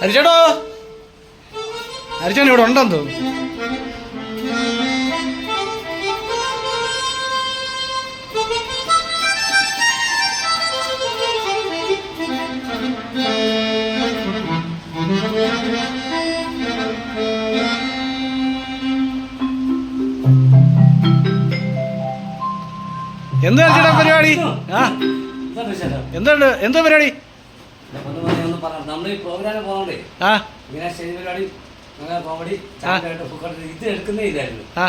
ഹരിച്ചേട്ടോ. ഹരിച്ചേട്ടൻ ഇവിടെ ഉണ്ടെന്ന് തോന്നുന്നു. എന്താ പരിപാടി? ആ. എന്താ എന്തുണ്ട്? എന്താ പരിപാടി? നമ്മൾ ഈ പോകുന്നോണ്ടേ, ഇങ്ങനെ സ്റ്റേജ് പരിപാടി, അങ്ങനെ കോമഡി, ചാനലായിട്ട് ഫുക്കട്ട് ഇത് എടുക്കുന്നേ ഇല്ലായിരുന്നു. ആ.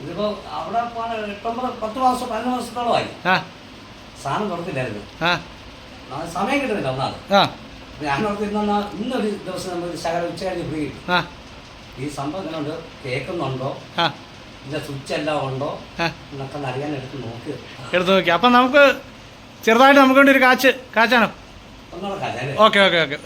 ഇതിപ്പോ അവിടെ പോകാൻ എട്ടൊമ്പത് പത്ത് മാസം പതിനൊന്ന് മാസത്തോളമായി. ആ. സാധനം കൊടുത്തില്ലായിരുന്നു ആ. ആ, സമയം കിട്ടുന്നില്ല ഞാൻ ഓർത്തിരുന്ന ഇന്നൊരു ദിവസം നമ്മൾ ശകലം ഉച്ച കഴിഞ്ഞ് ഫ്രീ ഈ സംഭവം ഇങ്ങനെ ഉണ്ട് കേൾക്കുന്നുണ്ടോ? ഇതിന്റെ സ്വിച്ച് എല്ലാം ഉണ്ടോ? എന്നൊക്കെ അറിയാൻ എടുത്ത് നോക്ക്. എടുത്ത് നോക്കി. അപ്പൊ നമുക്ക് ചെറുതായിട്ട് നമുക്ക് വേണ്ടി ഒരു കാച്ച് കാച്ചാനോ കാര്യം ഓക്കെ ഓക്കെ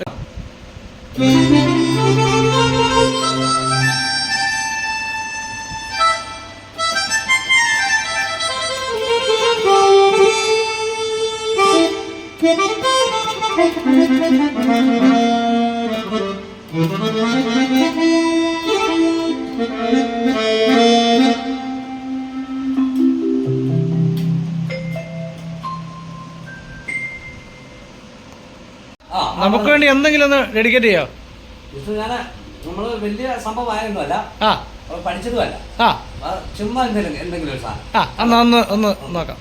Thank ആ നമുക്ക് വേണ്ടി എന്തെങ്കിലും ഒന്ന് ഡെഡിക്കേറ്റ് ചെയ്യാം. ഞാൻ നമ്മൾ വലിയ സംഭവമായൊന്നുമല്ല. ആ. പഠിച്ചതുമല്ല. ആ. ആ, ചുമ്മാ എന്തെങ്കിലും എന്തെങ്കിലും ഒരു സാധനം. ആ എന്നാ ഒന്ന് ഒന്ന് നോക്കാം.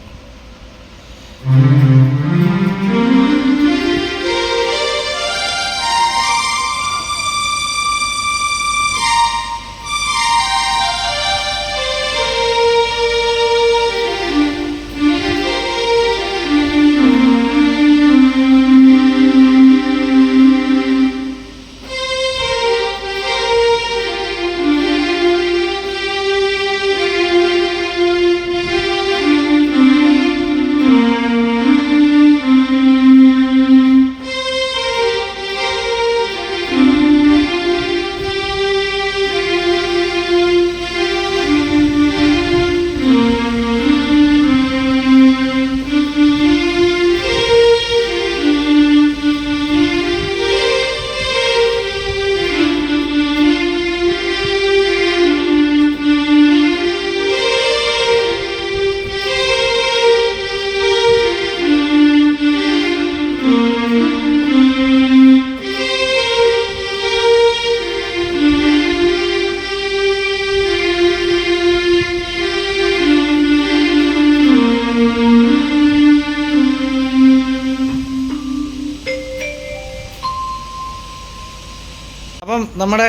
അപ്പം നമ്മുടെ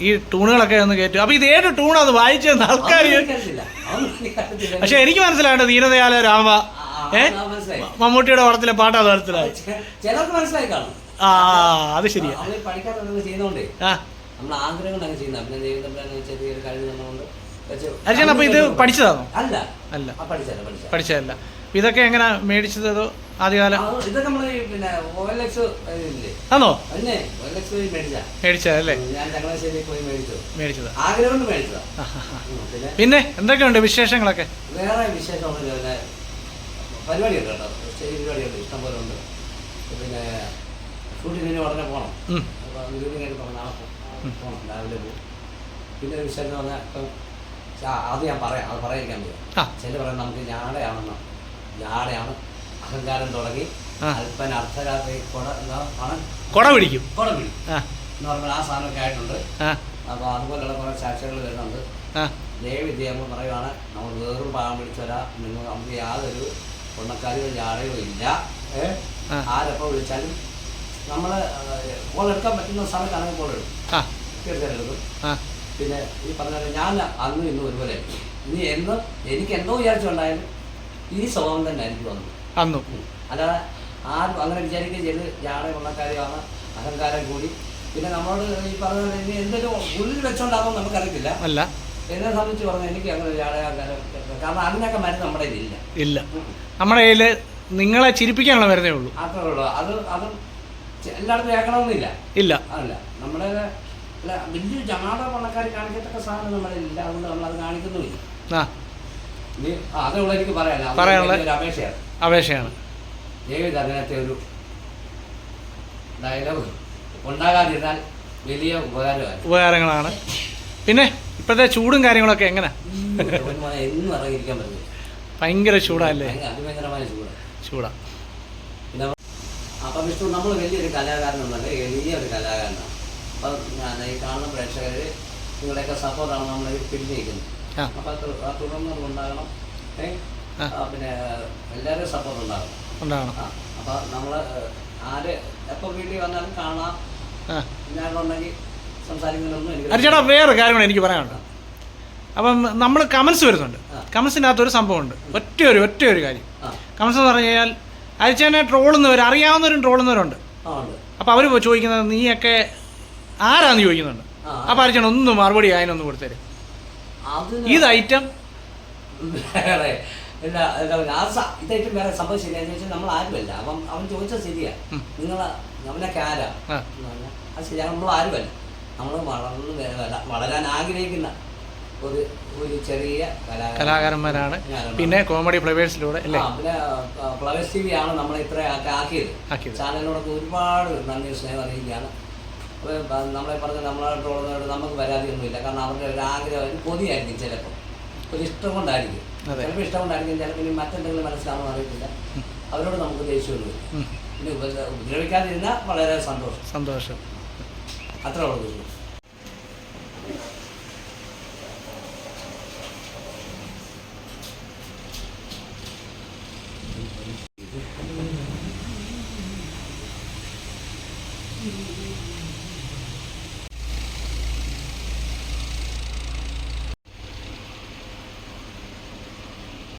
ഈ ടൂണുകളൊക്കെ ഒന്ന് കയറ്റും അപ്പൊ ഇത് ഏത് ടൂണാന്ന് അത് വായിച്ചെന്ന് ആൾക്കാർ. പക്ഷെ എനിക്ക് മനസ്സിലായിട്ട് ദീനദയാല രാമ. ഏ? മമ്മൂട്ടിയുടെ പടത്തിലെ പാട്ട് അത് മനസ്സിലായി ആ അത് ശരിയാ. അർജുൻ അപ്പൊ ഇത് പഠിച്ചതാണോ? അല്ല. അല്ല. പഠിച്ചല്ല ഇതൊക്കെ എങ്ങനെ മേടിച്ചത് ആദ്യകാലം? ആണോ മേടിച്ചതല്ലേ? മേടിച്ചതാ. പിന്നെ? എന്തൊക്കെയുണ്ട് വിശേഷങ്ങളൊക്കെ? വേറെ വിശേഷമൊന്നുമില്ല പിന്നെ പരിപാടിയുണ്ട് കേട്ടോ. സ്റ്റേജ് പരിപാടിയുണ്ട്. ഇഷ്ടം പോലെ ഉണ്ട്. പിന്നെ ഷൂട്ടിങ്ങിന് ഉടനെ പോകണം. ഉം. അപ്പോൾ ഷൂട്ടിങ്ങൊക്കെ പോകണം നാളെ പോ- പോകണം. രാവിലെ പോകും പിന്നെ ഒരു വിഷയം എന്ന് പറഞ്ഞാൽ ഇപ്പം അത് ഞാൻ പറയാം. അത് പറയാതിരിക്കാൻ. പറ്റും ചില പറയാം നമുക്ക് ഞാടയാണെന്ന് ഞാടയാണ് അഹങ്കാരം തുടങ്ങി. അല്പന അർദ്ധരാത്രി കൊട പിടിക്കും പണം. കൊട പിടിക്കും. കൊട പിടി ആ. എന്ന് പറഞ്ഞാൽ ആ സാധനമൊക്കെ ആയിട്ടുണ്ട്. അപ്പൊ അപ്പോൾ അതുപോലെയുള്ള കുറേ ചർച്ചകൾ വരുന്നുണ്ട്. ദേവിദ്യ നമ്മൾ പറയുവാണ് നമ്മൾ വേറൊരു പാവം പിടിച്ചവരാ നിങ്ങൾ നമുക്ക് യാതൊരു പൊണ്ണക്കാരിയോ ജാടയോ ഇല്ല. ഏഹ് ആരെപ്പോ ആരെപ്പോൾ വിളിച്ചാലും നമ്മൾ കോൾ എടുക്കാൻ പറ്റുന്ന സമയത്താണെങ്കിൽ കോൾ എടുക്കും. തീർച്ചയായിട്ടും പിന്നെ ഈ പറഞ്ഞ ഞാൻ അന്നും ഇന്നും ഒരുപോലെ ഇനി എന്നും എനിക്ക് എന്തോ വിചാരിച്ചുണ്ടായാലും ഈ സ്വഭാവം തന്നെ എനിക്ക് അന്ന്. അന്നു. അല്ലാതെ ആരും അങ്ങനെ വിചാരിക്കുകയും ചെയ്ത് ജാട കൊള്ളക്കാരിയാണ് അഹങ്കാരം കൂടി. പിന്നെ നമ്മളോട് ഈ പറഞ്ഞ എന്തെങ്കിലും ഉള്ളിൽ വെച്ചോണ്ടാകും നമുക്കറിയത്തില്ല. അല്ല. എന്നെ സംബന്ധിച്ച് പറഞ്ഞാൽ എനിക്ക് അങ്ങനെ ജാടകാരം കാരണം അതിനൊക്കെ മരുന്ന് നമ്മുടെ ഇല്ല ഇല്ല. നമ്മുടെ കയ്യിൽ നിങ്ങളെ ചിരിപ്പിക്കാനുള്ള മരുന്നേ ഉള്ളൂ. അത്രേ ഉള്ളൂ. അത് അത് എല്ലായിടത്തും കേൾക്കണമെന്നില്ല. ഇല്ല. അല്ല നമ്മുടെ വലിയ ജാട പണക്കാർ കാണിക്കത്തക്ക സാധനം നമ്മുടെ ഇല്ല അതുകൊണ്ട് നമ്മൾ അത് കാണിക്കുന്നുമില്ല അതേ ഉള്ളൂ എനിക്ക് പറയാനുള്ള- ഒരു അപേക്ഷയാണ്. അപേക്ഷയാണ്. ഒരു ഡയലോഗ് ഉണ്ടാകാതിരുന്നാൽ വലിയ ഉപകാരങ്ങളാണ്. പിന്നെ ഇപ്പോഴത്തെ ചൂടും കാര്യങ്ങളൊക്കെ എങ്ങനെ? എന്നും ഇറങ്ങിയിരിക്കാൻ പറ്റില്ല. ഭയങ്കര ചൂടല്ലേ? അതിഭയങ്കരമായ ചൂട്. അപ്പം വിഷ്ണു നമ്മൾ വലിയൊരു കലാകാരനൊന്നല്ല വലിയൊരു കലാകാരനാണ്. അപ്പം ഈ കാണുന്ന പ്രേക്ഷകർ നിങ്ങളുടെയൊക്കെ സപ്പോർട്ടാണ് നമ്മൾ പിടിച്ചിരിക്കുന്നത് ആ. അപ്പം ആ തുടർന്ന് ഉണ്ടാകണം. ഏ? പിന്നെ എല്ലാവരും സപ്പോർട്ട് ഉണ്ടാകും. ഉണ്ടാകണം. അപ്പൊ നമ്മൾ ആര് എപ്പോ വീട്ടിൽ വന്നാലും കാണാം. ഞാനുണ്ടെങ്കിൽ അരിച്ചേട്ടാ വേറെ കാര്യമാണ് എനിക്ക് പറയാനുണ്ട്. അപ്പം നമ്മൾ കമൻസ് വരുന്നുണ്ട്. കമൻസിനകത്ത് ഒരു സംഭവമുണ്ട് ഒറ്റ ഒരു ഒറ്റ ഒരു കാര്യം. കമൻസ് എന്ന് പറഞ്ഞു കഴിഞ്ഞാൽ അരിച്ചേനെ ട്രോളുന്നവർ അറിയാവുന്നവരും ട്രോളുന്നവരുണ്ട് അപ്പോൾ അവർ ചോദിക്കുന്നത് നീയൊക്കെ ആരാന്ന് ചോദിക്കുന്നുണ്ട്? അപ്പം അരിച്ചേനെ ഒന്നും ഒന്ന് മറുപടി അതിനൊന്ന് കൊടുത്തേരും. ഇത് ഐറ്റം ഇല്ല, ആ ഇതായിട്ട് വേറെ സംഭവം ശരിയാന്ന് വെച്ചാൽ നമ്മൾ ആരുമല്ല. അവൻ അവൻ ചോദിച്ചത് ശരിയാ. നിങ്ങൾ അവനൊക്കെ ആരാ. അത് ശരിയാണ് നമ്മൾ ആരുമല്ല. നമ്മൾ വളർന്ന് വളരാൻ ആഗ്രഹിക്കുന്ന ഒരു ഒരു ചെറിയ കലാകാരന്മാരാണ്. പിന്നെ കോമഡി ഫ്ലവേഴ്സിലൂടെ അല്ലേ? പിന്നെ ഫ്ലവേഴ്സ് ടി വി ആണ് നമ്മളെ ഇത്ര ആക്കി- ആക്കിയത്. ചാനലിനോടൊക്കെ ഒരുപാട് നന്ദി സ്നേഹം അറിയിക്കുകയാണ്. നമ്മളെ പറഞ്ഞ നമ്മളെ ട്രോളുന്നവരോട് നമുക്ക് പരാതിയൊന്നുമില്ല. കാരണം അവരുടെ ഒരു ആഗ്രഹം ഒരു കൊതിയായിരിക്കും ചിലപ്പോൾ ഒരു ഇഷ്ടം കൊണ്ടായിരിക്കും. ചിലപ്പോൾ ഇഷ്ടമുണ്ടായിരിക്കും ചിലപ്പോൾ ഇനി മറ്റെന്തെങ്കിലും മനസ്സിലാണെന്ന് അറിയത്തില്ല. അവരോട് നമുക്ക് ദേഷ്യമുള്ളൂ ഇനി ഉപദ്രവിക്കാതിരുന്ന വളരെ സന്തോഷം. സന്തോഷം. അത്ര ഉള്ളത്